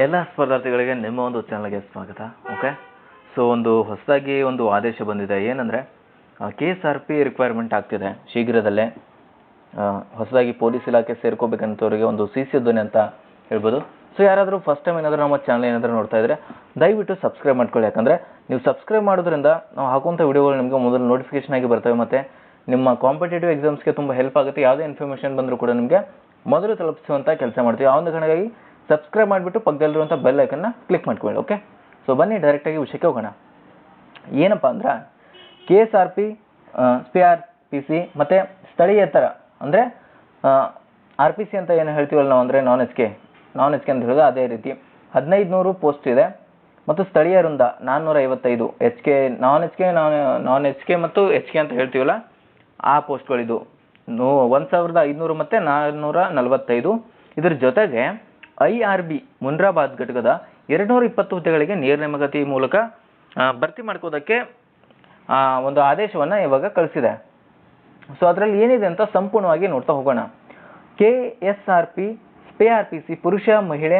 ಎಲ್ಲ ಸ್ಪರ್ಧಾರ್ಥಿಗಳಿಗೆ ನಿಮ್ಮ ಒಂದು ಚಾನಲ್ಗೆ ಸ್ವಾಗತ, ಓಕೆ? ಸೊ ಒಂದು ಹೊಸದಾಗಿ ಒಂದು ಆದೇಶ ಬಂದಿದೆ. ಏನಂದರೆ K S R P requirement ಆಗ್ತಿದೆ ಶೀಘ್ರದಲ್ಲೇ. ಹೊಸದಾಗಿ ಪೊಲೀಸ್ ಇಲಾಖೆ ಸೇರ್ಕೋಬೇಕಂತವ್ರಿಗೆ ಒಂದು ಸಿ ಸಿ ಧ್ವನಿ ಅಂತ ಹೇಳ್ಬೋದು. ಸೊ ಯಾರಾದರೂ ಫಸ್ಟ್ ಟೈಮ್ ಏನಾದರೂ ನಮ್ಮ ಚಾನಲ್ ಏನಾದರೂ ನೋಡ್ತಾ ಇದ್ರೆ, ದಯವಿಟ್ಟು ಸಬ್ಸ್ಕ್ರೈಬ್ ಮಾಡ್ಕೊಳ್ಳಿ. ಯಾಕಂದರೆ, ನೀವು ಸಬ್ಸ್ಕ್ರೈಬ್ ಮಾಡೋದ್ರಿಂದ ನಾವು ಹಾಕುವಂಥ ವಿಡಿಯೋಗಳು ನಿಮಗೆ ಮೊದಲು ನೋಟಿಫಿಕೇಶನ್ ಆಗಿ ಬರ್ತವೆ ಮತ್ತು ನಿಮ್ಮ ಕಾಂಪಿಟೇಟಿವ್ ಎಕ್ಸಾಮ್ಸ್ಗೆ ತುಂಬ ಹೆಲ್ಪ್ ಆಗುತ್ತೆ. ಯಾವುದೇ ಇನ್ಫಾರ್ಮೇಷನ್ ಬಂದರೂ ಕೂಡ ನಿಮಗೆ ಮೊದಲು ತಲುಪಿಸುವಂಥ ಕೆಲಸ ಮಾಡ್ತೀವಿ. ಆ ಒಂದು ಕಾರಣಕ್ಕಾಗಿ ಸಬ್ಸ್ಕ್ರೈಬ್ ಮಾಡಿಬಿಟ್ಟು ಪಕ್ಕದಲ್ಲಿರುವಂಥ ಬೆಲ್ ಐಕನ್ನ ಕ್ಲಿಕ್ ಮಾಡ್ಕೊಳ್ಳಿ ಓಕೆ ಸೊ ಬನ್ನಿ ಡೈರೆಕ್ಟಾಗಿ ವಿಷಯಕ್ಕೆ ಹೋಗೋಣ. ಏನಪ್ಪ ಅಂದ್ರೆ K S R P P R P C ಮತ್ತು ಸ್ಥಳೀಯೇತರ ಅಂದರೆ ಆರ್ ಪಿ ಸಿ ಅಂತ ಏನು ಹೇಳ್ತೀವಲ್ಲ ನಾವು, ಅಂದರೆ non H K non H K ಅಂತ ಹೇಳೋದು ಅದೇ ರೀತಿ. ಹದಿನೈದು ನೂರು ಪೋಸ್ಟ್ ಇದೆ, ಮತ್ತು ಸ್ಥಳೀಯ ವೃಂದ ನಾನ್ನೂರ ಐವತ್ತೈದು H K non H K non non H K ಮತ್ತು ಎಚ್ ಕೆ ಅಂತ ಹೇಳ್ತೀವಲ್ಲ, ಆ ಪೋಸ್ಟ್ಗಳಿದು ನೂ, ಒಂದು ಸಾವಿರದ ಐದುನೂರು ಮತ್ತು ನಾನ್ನೂರ ನಲವತ್ತೈದು. ಇದ್ರ ಜೊತೆಗೆ ಐ ಆರ್ ಬಿ ಮುನ್ರಾಬಾದ್ ಘಟಕದ ಎರಡುನೂರ ಇಪ್ಪತ್ತು ಹುದ್ದೆಗಳಿಗೆ ನೇರ ನೇಮಕಾತಿ ಮೂಲಕ ಭರ್ತಿ ಮಾಡ್ಕೋದಕ್ಕೆ ಒಂದು ಆದೇಶವನ್ನು ಇವಾಗ ಕಳಿಸಿದೆ. ಸೊ ಅದರಲ್ಲಿ ಏನಿದೆ ಅಂತ ಸಂಪೂರ್ಣವಾಗಿ ನೋಡ್ತಾ ಹೋಗೋಣ. ಕೆ ಎಸ್ ಆರ್ ಪಿ ಸ್ಪೇ ಆರ್ ಪಿ ಸಿ, ಪುರುಷ, ಮಹಿಳೆ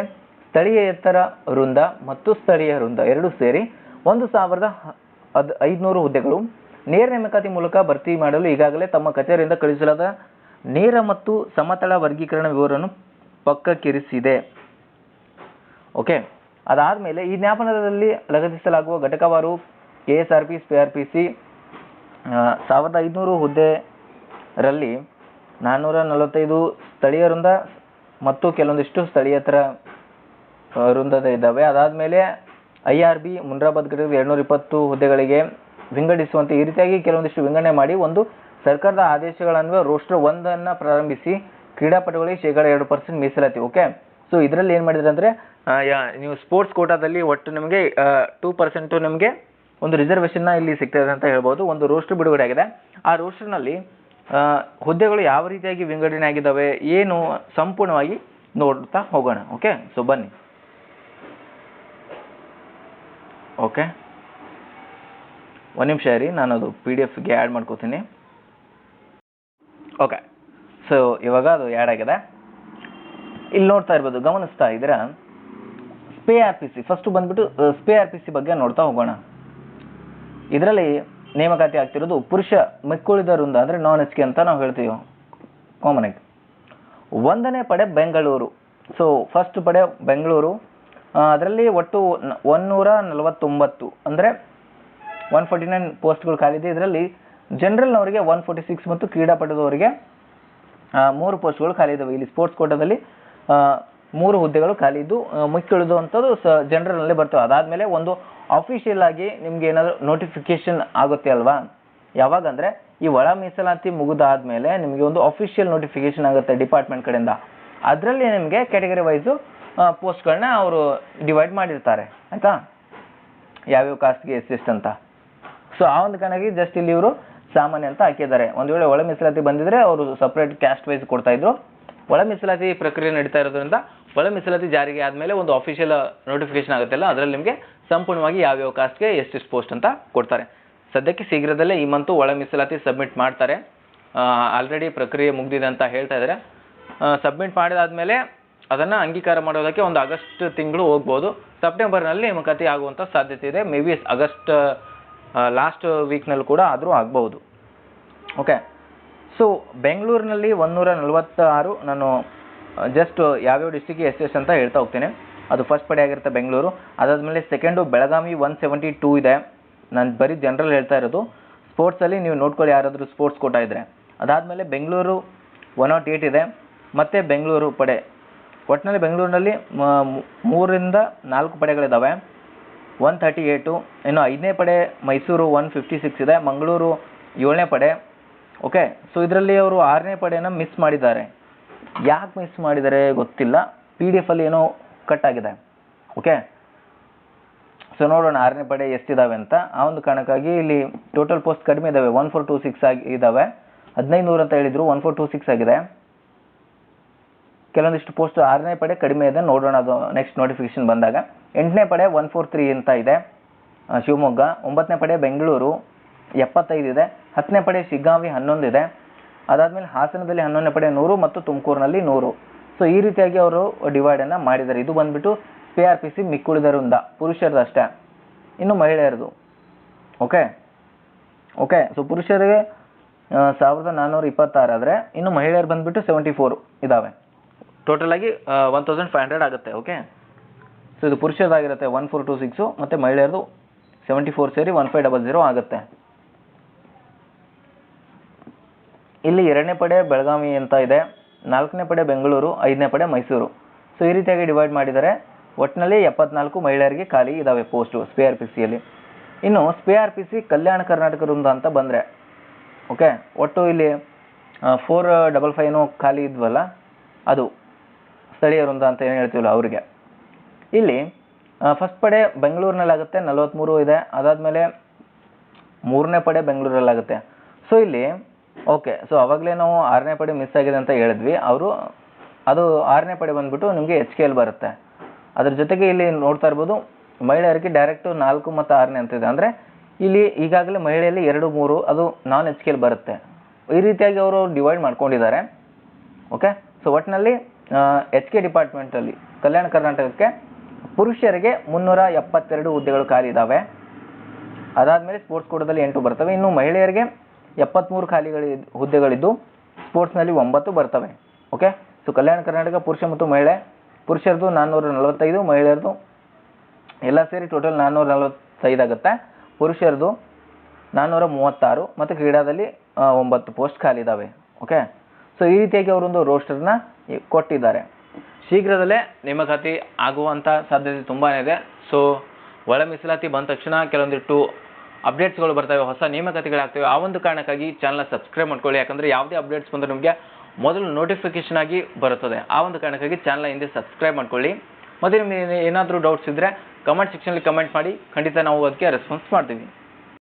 ಸ್ಥಳೀಯೇತರ ವೃಂದ ಮತ್ತು ಸ್ಥಳೀಯ ವೃಂದ ಎರಡೂ ಸೇರಿ ಒಂದು ಸಾವಿರದ ಹದ್, ಐದುನೂರು ಹುದ್ದೆಗಳು ನೇರ ನೇಮಕಾತಿ ಮೂಲಕ ಭರ್ತಿ ಮಾಡಲು ಈಗಾಗಲೇ ತಮ್ಮ ಕಚೇರಿಯಿಂದ ಕಳುಹಿಸಲಾದ ನೇರ ಮತ್ತು ಸಮತಳ ವರ್ಗೀಕರಣ ವಿವರವನ್ನು ಪಕ್ಕಕ್ಕಿರಿಸಿದೆ. ಓಕೆ ಅದಾದಮೇಲೆ ಈ ಜ್ಞಾಪನದಲ್ಲಿ ಲಗತ್ತಿಸಲಾಗುವ ಘಟಕವಾರು K S R P C R P C ಸಾವಿರದ ಐದುನೂರು ಹುದ್ದೆರಲ್ಲಿ ನಾನ್ನೂರ ನಲವತ್ತೈದು ಸ್ಥಳೀಯ ವೃಂದ ಮತ್ತು ಕೆಲವೊಂದಿಷ್ಟು ಸ್ಥಳೀಯತರ ವೃಂದದ ಇದ್ದಾವೆ. ಅದಾದಮೇಲೆ ಐ ಆರ್ ಬಿ, ಮುನ್ರಾಬಾದ್ ಘಟಕದ ಎರಡುನೂರ ಇಪ್ಪತ್ತು ಹುದ್ದೆಗಳಿಗೆ ವಿಂಗಡಿಸುವಂತೆ ಈ ರೀತಿಯಾಗಿ ಕೆಲವೊಂದಿಷ್ಟು ವಿಂಗಡಣೆ ಮಾಡಿ ಒಂದು ಸರ್ಕಾರದ ಆದೇಶಗಳನ್ನು ರೋಸ್ಟರ್ ಒಂದನ್ನು ಪ್ರಾರಂಭಿಸಿ ಕ್ರೀಡಾಪಟುಗಳಿಗೆ ಶೇಕಡ ಎರಡು ಪರ್ಸೆಂಟ್ ಮೀಸಲಾತಿ ಓಕೆ ಸೊ ಇದರಲ್ಲಿ ಏನು ಮಾಡಿದ್ರೆ ಅಂದರೆ ನೀವು ಸ್ಪೋರ್ಟ್ಸ್ ಕೋಟಾದಲ್ಲಿ ಒಟ್ಟು ನಿಮಗೆ ಟೂ ಪರ್ಸೆಂಟು ನಿಮಗೆ ಒಂದು ರಿಸರ್ವೇಷನ್ನ ಇಲ್ಲಿ ಸಿಗ್ತದೆ ಅಂತ ಹೇಳ್ಬೋದು. ಒಂದು ರೋಸ್ಟರ್ ಬಿಡುಗಡೆ ಆಗಿದೆ. ಆ ರೋಸ್ಟರ್ನಲ್ಲಿ ಹುದ್ದೆಗಳು ಯಾವ ರೀತಿಯಾಗಿ ವಿಂಗಡಣೆ ಆಗಿದ್ದಾವೆ, ಏನು ಸಂಪೂರ್ಣವಾಗಿ ನೋಡ್ತಾ ಹೋಗೋಣ ಓಕೆ ಸೊ ಬನ್ನಿ. ಓಕೆ ಒಂದು ನಿಮಿಷ ರೀ ನಾನು ಅದು ಪಿ ಡಿ ಎಫ್ಗೆ ಆ್ಯಡ್ ಮಾಡ್ಕೋತೀನಿ. ಓಕೆ ಸೊ ಇವಾಗ ಅದು ಆ್ಯಡ್ ಆಗಿದೆ. ಇಲ್ಲಿ ನೋಡ್ತಾ ಇರ್ಬೋದು, ಗಮನಿಸ್ತಾ ಇದ್ದೀರಾ? ಸ್ಪೇ ಆರ್ ಪಿ ಸಿ ಫಸ್ಟು ಬಂದ್ಬಿಟ್ಟು ಸ್ಪೇ ಆರ್ ಪಿ ಸಿ ಬಗ್ಗೆ ನೋಡ್ತಾ ಹೋಗೋಣ. ಇದರಲ್ಲಿ ನೇಮಕಾತಿ ಆಗ್ತಿರೋದು ಪುರುಷ ಮಿಕ್ಕುಳಿದ ವೃಂದ ಅಂದರೆ ನಾನ್ ಎಚ್ ಕೆ ಅಂತ ನಾವು ಹೇಳ್ತೀವಿ. ಕಾಮನ್ ಆಗಿ. ಒಂದನೇ ಪಡೆ ಬೆಂಗಳೂರು. ಸೊ ಫಸ್ಟ್ ಪಡೆ ಬೆಂಗಳೂರು. ಅದರಲ್ಲಿ ಒಟ್ಟು ಒನ್ನೂರ ನಲವತ್ತೊಂಬತ್ತು ಅಂದರೆ ಒನ್ ಫೋರ್ಟಿ ನೈನ್ ಪೋಸ್ಟ್ಗಳು ಖಾಲಿದೆ ಇದರಲ್ಲಿ ಜನರಲ್ನವರಿಗೆ ಒನ್ ಫೋರ್ಟಿ ಸಿಕ್ಸ್ ಮತ್ತು ಕ್ರೀಡಾಪಟುದವರಿಗೆ ಮೂರು ಪೋಸ್ಟ್ಗಳು ಖಾಲಿ ಇದ್ದಾವೆ ಇಲ್ಲಿ ಸ್ಪೋರ್ಟ್ಸ್ ಕೋಟಾದಲ್ಲಿ ಮೂರು ಹುದ್ದೆಗಳು ಖಾಲಿ ಇದ್ದು ಆ, ಮಿಕ್ಕಿಳಿದುವಂಥದ್ದು ಸ ಜನರಲ್ನಲ್ಲೇ ಬರ್ತವೆ. ಅದಾದಮೇಲೆ ಒಂದು ಅಫಿಷಿಯಲ್ ಆಗಿ ನಿಮ್ಗೆ ಏನಾದರೂ ನೋಟಿಫಿಕೇಶನ್ ಆಗುತ್ತೆ ಅಲ್ವಾ? ಯಾವಾಗಂದರೆ ಈ ಒಳ ಮೀಸಲಾತಿ ಮುಗಿದಾದ್ಮೇಲೆ ನಿಮಗೆ ಒಂದು ಅಫಿಷಿಯಲ್ ನೋಟಿಫಿಕೇಶನ್ ಆಗುತ್ತೆ ಡಿಪಾರ್ಟ್ಮೆಂಟ್ ಕಡೆಯಿಂದ. ಅದರಲ್ಲಿ ನಿಮಗೆ ಕ್ಯಾಟಗರಿ ವೈಸು ಪೋಸ್ಟ್ಗಳನ್ನ ಅವರು ಡಿವೈಡ್ ಮಾಡಿರ್ತಾರೆ. ಆಯಿತಾ? ಯಾವ್ಯಾವ ಕಾಸ್ಟ್ಗೆ ಎಷ್ಟೆಷ್ಟು ಅಂತ. ಸೊ ಆ ಒಂದು ಕಾರಣಕ್ಕೆ ಜಸ್ಟ್ ಇಲ್ಲಿ ಇವರು ಸಾಮಾನ್ಯ ಅಂತ ಹಾಕಿದ್ದಾರೆ. ಒಂದು ವೇಳೆ ಒಳ ಮೀಸಲಾತಿ ಬಂದಿದ್ರೆ ಅವರು ಸಪ್ರೇಟ್ ಕ್ಯಾಸ್ಟ್ ವೈಸ್ ಕೊಡ್ತಾ ಇದ್ರು. ಒಳ ಮೀಸಲಾತಿ ಪ್ರಕ್ರಿಯೆ ನಡೀತಾ ಇರೋದ್ರಿಂದ ಒಳ ಮೀಸಲಾತಿ ಜಾರಿಗೆ ಆದಮೇಲೆ ಒಂದು ಅಫಿಷಿಯಲ್ ನೋಟಿಫಿಕೇಶನ್ ಆಗುತ್ತಲ್ಲ, ಅದರಲ್ಲಿ ನಿಮಗೆ ಸಂಪೂರ್ಣವಾಗಿ ಯಾವ್ಯಾವ ಕಾಸ್ಟ್ಗೆ ಎಷ್ಟೆಷ್ಟು ಪೋಸ್ಟ್ ಅಂತ ಕೊಡ್ತಾರೆ. ಸದ್ಯಕ್ಕೆ ಶೀಘ್ರದಲ್ಲೇ ಈ ಮಂತು ಒಳ ಮೀಸಲಾತಿ ಸಬ್ಮಿಟ್ ಮಾಡ್ತಾರೆ. ಆಲ್ರೆಡಿ ಪ್ರಕ್ರಿಯೆ ಮುಗಿದಿದೆ ಅಂತ ಹೇಳ್ತಾ ಇದ್ದಾರೆ. ಸಬ್ಮಿಟ್ ಮಾಡಿದಾದ್ಮೇಲೆ ಅದನ್ನು ಅಂಗೀಕಾರ ಮಾಡೋದಕ್ಕೆ ಒಂದು ಆಗಸ್ಟ್ ತಿಂಗಳು ಹೋಗ್ಬೋದು. ಸೆಪ್ಟೆಂಬರ್ನಲ್ಲಿ ನೇಮಕಾತಿ ಆಗುವಂಥ ಸಾಧ್ಯತೆ ಇದೆ. ಮೇ ಬಿ ಆಗಸ್ಟ್ ಲಾಸ್ಟ್ ವೀಕ್ನಲ್ಲಿ ಕೂಡ ಆದರೂ ಆಗ್ಬೋದು ಓಕೆ ಸೊ ಬೆಂಗಳೂರಿನಲ್ಲಿ ಒಂದೂರ ನಲವತ್ತಾರು ನಾನು ಜಸ್ಟ್ ಯಾವ್ಯಾವ ಡಿಸ್ಟಿಕ್ಗೆ ಎಸ್ ಅಂತ ಹೇಳ್ತಾ ಹೋಗ್ತೀನಿ. ಅದು ಫಸ್ಟ್ ಪಡೆ ಆಗಿರುತ್ತೆ ಬೆಂಗಳೂರು ಅದಾದಮೇಲೆ second Belagavi one seventy two ಇದೆ. ನಾನು ಬರೀ ಜನರಲ್ ಹೇಳ್ತಾ ಇರೋದು. ಸ್ಪೋರ್ಟ್ಸಲ್ಲಿ ನೀವು ನೋಡ್ಕೊಳ್ಳಿ ಯಾರಾದರೂ ಸ್ಪೋರ್ಟ್ಸ್ ಕೋಟ ಇದ್ದರೆ ಅದಾದಮೇಲೆ ಬೆಂಗಳೂರು ಒನ್ ನಾಟ್ ಏಯ್ಟ್ ಇದೆ. ಮತ್ತು ಬೆಂಗಳೂರು ಪಡೆ. ಒಟ್ಟಿನಲ್ಲಿ ಬೆಂಗಳೂರಿನಲ್ಲಿ ಮೂರರಿಂದ ನಾಲ್ಕು ಪಡೆಗಳಿದ್ದಾವೆ ಒನ್ ತರ್ಟಿ ಏಯ್ಟು ಇನ್ನು ಐದನೇ ಪಡೆ ಮೈಸೂರು ಒನ್ ಫಿಫ್ಟಿ ಸಿಕ್ಸ್ ಇದೆ, ಮಂಗಳೂರು ಏಳನೇ ಪಡೆ. ಓಕೆ ಸೊ ಇದರಲ್ಲಿ ಅವರು ಆರನೇ ಪಡೆಯನ್ನು ಮಿಸ್ ಮಾಡಿದ್ದಾರೆ. ಯಾಕೆ ಮಿಸ್ ಮಾಡಿದ್ದಾರೆ ಗೊತ್ತಿಲ್ಲ. ಪಿ ಡಿ ಎಫಲ್ಲಿ ಏನೋ ಕಟ್ ಆಗಿದೆ. ಓಕೆ ಸೊ ನೋಡೋಣ ಆರನೇ ಪಡೆ ಎಷ್ಟಿದ್ದಾವೆ ಅಂತ. ಆ ಒಂದು ಕಾರಣಕ್ಕಾಗಿ ಇಲ್ಲಿ ಟೋಟಲ್ ಪೋಸ್ಟ್ ಕಡಿಮೆ ಇದ್ದಾವೆ ಒನ್ ಫೋರ್ ಟೂ ಸಿಕ್ಸ್ ಆಗಿ ಇದ್ದಾವೆ ಹದಿನೈದು ನೂರು ಅಂತ ಹೇಳಿದರು ಒನ್ ಫೋರ್ ಟೂ ಸಿಕ್ಸ್ ಆಗಿದೆ. ಕೆಲವೊಂದಿಷ್ಟು ಪೋಸ್ಟ್ ಆರನೇ ಪಡೆ ಕಡಿಮೆ ಇದೆ. ನೋಡೋಣ ಅದು ನೆಕ್ಸ್ಟ್ ನೋಟಿಫಿಕೇಶನ್ ಬಂದಾಗ. ಎಂಟನೇ ಪಡೆ ಒನ್ ಫೋರ್ ತ್ರೀ ಅಂತ ಇದೆ. ಶಿವಮೊಗ್ಗ. ಒಂಬತ್ತನೇ ಪಡೆ ಬೆಂಗಳೂರು. ಎಪ್ಪತ್ತೈದು ಇದೆ. ಹತ್ತನೇ ಪಡೆ ಶಿಗ್ಗಾಂವಿ ಹನ್ನೊಂದು ಇದೆ. ಅದಾದಮೇಲೆ ಹಾಸನದಲ್ಲಿ ಹನ್ನೊಂದನೇ ಪಡೆ ನೂರು ಮತ್ತು ತುಮಕೂರಿನಲ್ಲಿ ನೂರು. ಸೊ ಈ ರೀತಿಯಾಗಿ ಅವರು ಡಿವೈಡನ್ನು ಮಾಡಿದ್ದಾರೆ. ಇದು ಬಂದ್ಬಿಟ್ಟು ಪಿ ಆರ್ ಪಿ ಸಿ ಮಿಕ್ಕುಳಿದರಿಂದ. ಪುರುಷರದ್ದು ಪುರುಷರದು ಅಷ್ಟೇ. ಇನ್ನು ಮಹಿಳೆಯರದು. ಓಕೆ ಓಕೆ ಸೊ ಪುರುಷರಿಗೆ ಸಾವಿರದ ನಾನ್ನೂರ ಇಪ್ಪತ್ತಾರು ಆದರೆ ಇನ್ನು ಮಹಿಳೆಯರು ಬಂದುಬಿಟ್ಟು ಸೆವೆಂಟಿ ಫೋರು ಇದ್ದಾವೆ ಟೋಟಲ್ ಆಗಿ ಒನ್ ತೌಸಂಡ್ ಫೈವ್ ಹಂಡ್ರೆಡ್ ಆಗುತ್ತೆ ಓಕೆ ಸೊ ಇದು ಪುರುಷದಾಗಿರುತ್ತೆ ಒನ್ ಫೋರ್ ಟು ಸಿಕ್ಸು ಮತ್ತು ಮಹಿಳೆಯರದು ಸೆವೆಂಟಿ ಫೋರ್ ಸೇರಿ ಒನ್ ಫೈವ್ ಡಬಲ್ ಜೀರೋ ಆಗುತ್ತೆ. ಇಲ್ಲಿ ಎರಡನೇ ಪಡೆ ಬೆಳಗಾವಿ ಅಂತ ಇದೆ, ನಾಲ್ಕನೇ ಪಡೆ ಬೆಂಗಳೂರು, ಐದನೇ ಪಡೆ ಮೈಸೂರು. ಸೊ ಈ ರೀತಿಯಾಗಿ ಡಿವೈಡ್ ಮಾಡಿದರೆ ಒಟ್ಟಿನಲ್ಲಿ ಎಪ್ಪತ್ನಾಲ್ಕು ಮಹಿಳೆಯರಿಗೆ ಖಾಲಿ ಇದ್ದಾವೆ ಪೋಸ್ಟು ಸ್ಪೇ ಆರ್ ಪಿ ಸಿಯಲ್ಲಿ ಇನ್ನು ಸ್ಪೇ R P C Kalyana Karnataka ವೃಂದ ಅಂತ ಬಂದರೆ ಓಕೆ ಒಟ್ಟು ಇಲ್ಲಿ ಫೋರ್ ಡಬಲ್ ಫೈವ್ನು ಖಾಲಿ ಇದ್ವಲ್ಲ, ಅದು ಸ್ಥಳೀಯ ವೃಂದ ಅಂತ ಏನು ಹೇಳ್ತೀವಲ್ಲ ಅವರಿಗೆ. ಇಲ್ಲಿ ಫಸ್ಟ್ ಪಡೆ ಬೆಂಗಳೂರಿನಲ್ಲಾಗುತ್ತೆ ನಲವತ್ತ್ಮೂರು ಇದೆ. ಅದಾದಮೇಲೆ ಮೂರನೇ ಪಡೆ ಬೆಂಗಳೂರಲ್ಲಾಗುತ್ತೆ. ಸೊ ಇಲ್ಲಿ ಓಕೆ ಸೊ ಅವಾಗಲೇ ನಾವು ಆರನೇ ಪಡೆ ಮಿಸ್ ಆಗಿದೆ ಅಂತ ಹೇಳಿದ್ವಿ. ಅವರು, ಅದು ಆರನೇ ಪಡೆ ಬಂದ್ಬಿಟ್ಟು ನಿಮಗೆ ಎಚ್ ಕೆ ಎಲ್ ಬರುತ್ತೆ. ಅದ್ರ ಜೊತೆಗೆ ಇಲ್ಲಿ ನೋಡ್ತಾ ಇರ್ಬೋದು, ಮಹಿಳೆಯರಿಗೆ ಡೈರೆಕ್ಟು ನಾಲ್ಕು ಮತ್ತು ಆರನೇ ಅಂತ ಇದೆ. ಅಂದರೆ, ಇಲ್ಲಿ ಈಗಾಗಲೇ ಮಹಿಳೆಯಲ್ಲಿ ಎರಡು ಮೂರು, ಅದು ನಾನ್ ಎಚ್ ಕೆ ಎಲ್ ಬರುತ್ತೆ. ಈ ರೀತಿಯಾಗಿ ಅವರು ಡಿವೈಡ್ ಮಾಡ್ಕೊಂಡಿದ್ದಾರೆ. ಓಕೆ ಸೊ ಒಟ್ಟಿನಲ್ಲಿ ಎಚ್ ಕೆ ಡಿಪಾರ್ಟ್ಮೆಂಟಲ್ಲಿ ಕಲ್ಯಾಣ ಕರ್ನಾಟಕಕ್ಕೆ ಪುರುಷರಿಗೆ ಮುನ್ನೂರ ಎಪ್ಪತ್ತೆರಡು ಹುದ್ದೆಗಳು ಖಾಲಿ ಇದ್ದಾವೆ ಅದಾದಮೇಲೆ ಸ್ಪೋರ್ಟ್ಸ್ ಕೂಟದಲ್ಲಿ ಎಂಟು ಬರ್ತವೆ. ಇನ್ನು ಮಹಿಳೆಯರಿಗೆ ಎಪ್ಪತ್ತ್ಮೂರು ಖಾಲಿಗಳು ಹುದ್ದೆಗಳಿದ್ದು ಸ್ಪೋರ್ಟ್ಸ್ನಲ್ಲಿ ಒಂಬತ್ತು ಬರ್ತವೆ. ಓಕೆ ಸೊ ಕಲ್ಯಾಣ ಕರ್ನಾಟಕ ಪುರುಷ ಮತ್ತು ಮಹಿಳೆ ಪುರುಷರದು ನಾನ್ನೂರ ನಲವತ್ತೈದು ಮಹಿಳೆಯರದು ಎಲ್ಲ ಸೇರಿ ಟೋಟಲ್ ನಾನ್ನೂರ ನಲವತ್ತೈದು ಆಗುತ್ತೆ. ಪುರುಷರದು ನಾನ್ನೂರ ಮೂವತ್ತಾರು, ಮತ್ತು ಕ್ರೀಡಾದಲ್ಲಿ ಒಂಬತ್ತು ಪೋಸ್ಟ್ ಖಾಲಿ ಇದ್ದಾವೆ ಓಕೆ ಸೊ ಈ ರೀತಿಯಾಗಿ ಅವರೊಂದು ರೋಸ್ಟರ್ನ ಕೊಟ್ಟಿದ್ದಾರೆ. ಶೀಘ್ರದಲ್ಲೇ ನೇಮಕಾತಿ ಆಗುವಂಥ ಸಾಧ್ಯತೆ ತುಂಬಾ ಇದೆ. ಸೊ ಒಳ ಮೀಸಲಾತಿ ಬಂದ ತಕ್ಷಣ ಕೆಲವೊಂದಿಟ್ಟು ಅಪ್ಡೇಟ್ಸ್ಗಳು ಬರ್ತವೆ, ಹೊಸ ನೇಮಕಾತಿಗಳಾಗ್ತವೆ. ಆ ಒಂದು ಕಾರಣಕ್ಕಾಗಿ ಚಾನಲ್ನ ಸಬ್ಸ್ಕ್ರೈಬ್ ಮಾಡ್ಕೊಳ್ಳಿ. ಯಾಕಂದರೆ ಯಾವುದೇ ಅಪ್ಡೇಟ್ಸ್ ಬಂದರೆ ನಿಮಗೆ ಮೊದಲು ನೋಟಿಫಿಕೇಷನ್ ಆಗಿ ಬರುತ್ತದೆ. ಆ ಒಂದು ಕಾರಣಕ್ಕಾಗಿ ಚಾನಲ್ನ ಹಿಂದೆ ಸಬ್ಸ್ಕ್ರೈಬ್ ಮಾಡ್ಕೊಳ್ಳಿ. ಮತ್ತು ನಿಮಗೆ ಏನಾದರೂ ಡೌಟ್ಸ್ ಇದ್ದರೆ ಕಮೆಂಟ್ ಸೆಕ್ಷನಲ್ಲಿ ಕಮೆಂಟ್ ಮಾಡಿ. ಖಂಡಿತ ನಾವು ಅದಕ್ಕೆ ರೆಸ್ಪಾನ್ಸ್ ಮಾಡ್ತೀವಿ.